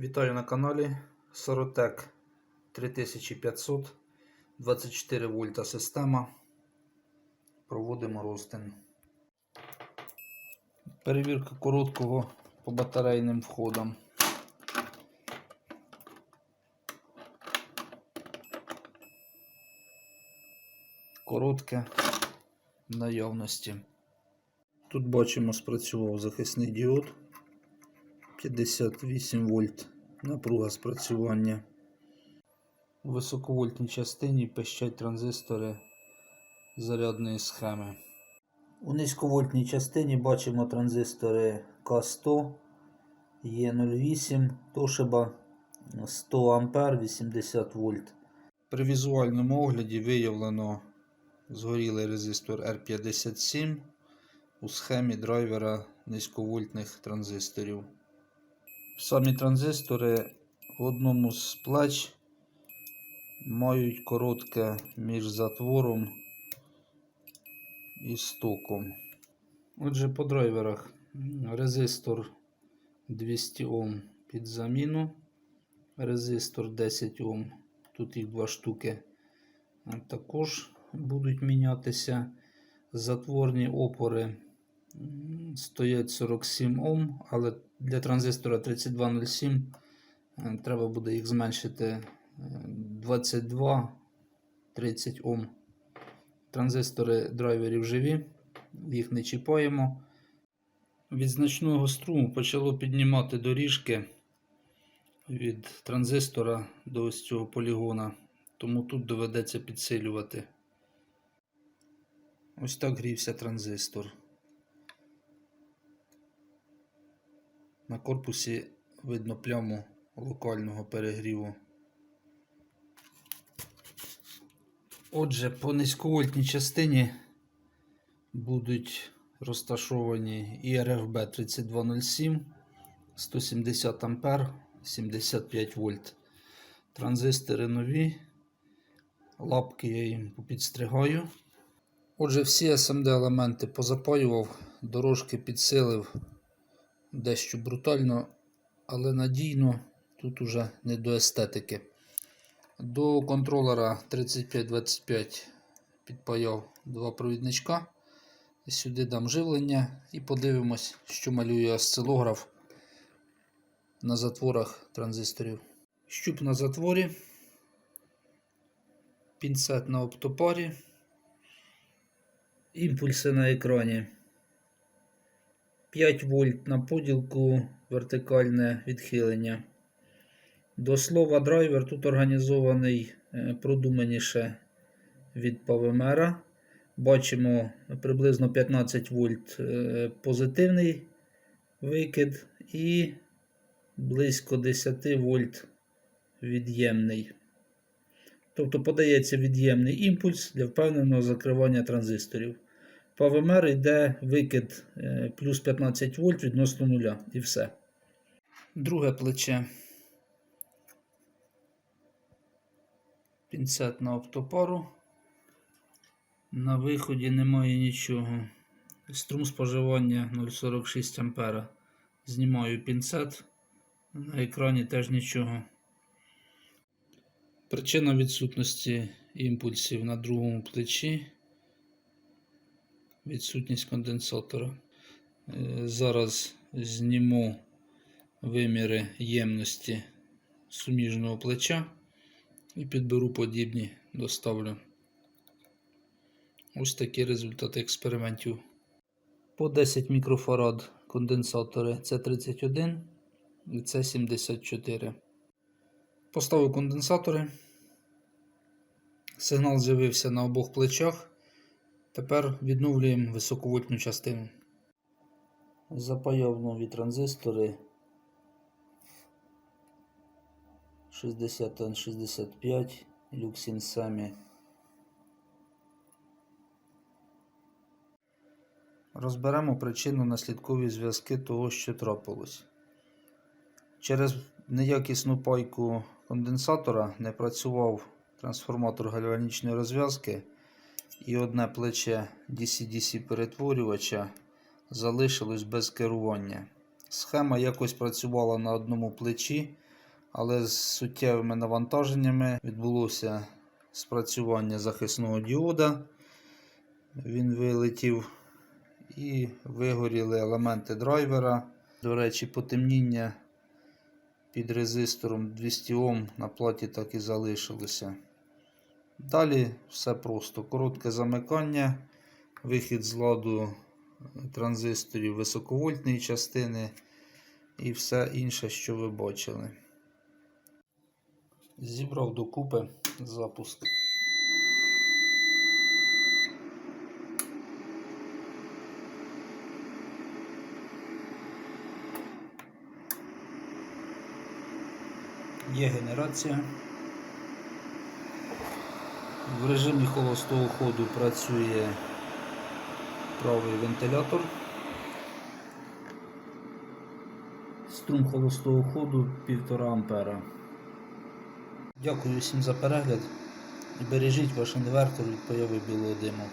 Вітаю на каналі Соротек 3500 24 вольта система. Проводимо розтин. Перевірка короткого по батарейним входам. Коротке наявності. Тут бачимо спрацював захисний діод. 58 вольт напруга спрацювання. У високовольтній частині пищать транзистори зарядної схеми. У низьковольтній частині бачимо транзистори К100, Е08, Toshiba 100 А 80 вольт. При візуальному огляді виявлено згорілий резистор R57 у схемі драйвера низьковольтних транзисторів. Самі транзистори в одному з плеч мають коротке між затвором і стоком. Отже, по драйверах резистор 200 Ом під заміну, резистор 10 Ом, тут їх два штуки, також будуть мінятися затворні опори стоять 47 Ом, але для транзистора 3207 е, треба буде їх зменшити е, 22 30 Ом. Транзистори драйверів живі, їх не чіпаємо. Від значного струму почало піднімати доріжки від транзистора до ось цього полігона, тому тут доведеться підсилювати. Ось так грівся транзистор. На корпусі видно пляму локального перегріву. Отже, по низьковольтній частині будуть розташовані і RFB 3207, 170 А, 75 вольт. Транзистори нові. Лапки я їм попідстригаю. Отже, всі SMD елементи позапаював, дорожки підсилив дещо брутально, але надійно. Тут уже не до естетики. До контролера 3525 підпаяв два провідничка. Сюди дам живлення і подивимось, що малює осцилограф на затворах транзисторів. Щуп на затворі, пінцет на оптопарі, імпульси на екрані. 5 вольт на поділку, вертикальне відхилення. До слова, драйвер тут організований е, продуманіше від павемера. Бачимо приблизно 15 вольт е, позитивний викид і близько 10 вольт від'ємний. Тобто подається від'ємний імпульс для впевненого закривання транзисторів. ПВМР йде викид е, плюс 15 вольт відносно нуля і все. Друге плече. Пінцет на оптопару. На виході немає нічого. Струм споживання 0,46 А. Знімаю пінцет. На екрані теж нічого. Причина відсутності імпульсів на другому плечі. Відсутність конденсатора. Е, Зараз зніму виміри ємності суміжного плеча і підберу подібні, доставлю. Ось такі результати експериментів. По 10 мікрофарад конденсатори С31 і С74. Поставив конденсатори. Сигнал з'явився на обох плечах. Тепер відновлюємо високовольтну частину. Запаяв нові транзистори 60N65 люксін самі. Розберемо причинно наслідкові зв'язки того, що трапилось. Через неякісну пайку конденсатора не працював трансформатор гальванічної розв'язки і одне плече DC-DC перетворювача залишилось без керування. Схема якось працювала на одному плечі, але з суттєвими навантаженнями відбулося спрацювання захисного діода. Він вилетів і вигоріли елементи драйвера. До речі, потемніння під резистором 200 Ом на платі так і залишилося. Далі все просто. Коротке замикання, вихід з ладу транзисторів високовольтної частини і все інше, що ви бачили. Зібрав докупи запуск. Є генерація. В режимі холостого ходу працює правий вентилятор. Струм холостого ходу 1,5 ампера. Дякую всім за перегляд і бережіть ваш інвертор від появи білого диму.